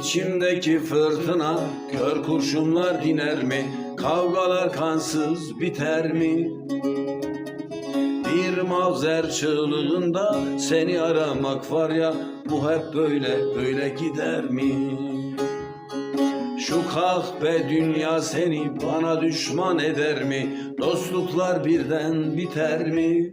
İçimdeki fırtına kör kurşunlar diner mi? Kavgalar kansız biter mi? Bir mavzer çığlığında seni aramak var ya Bu hep böyle böyle gider mi? Şu kahpe dünya seni bana düşman eder mi? Dostluklar birden biter mi?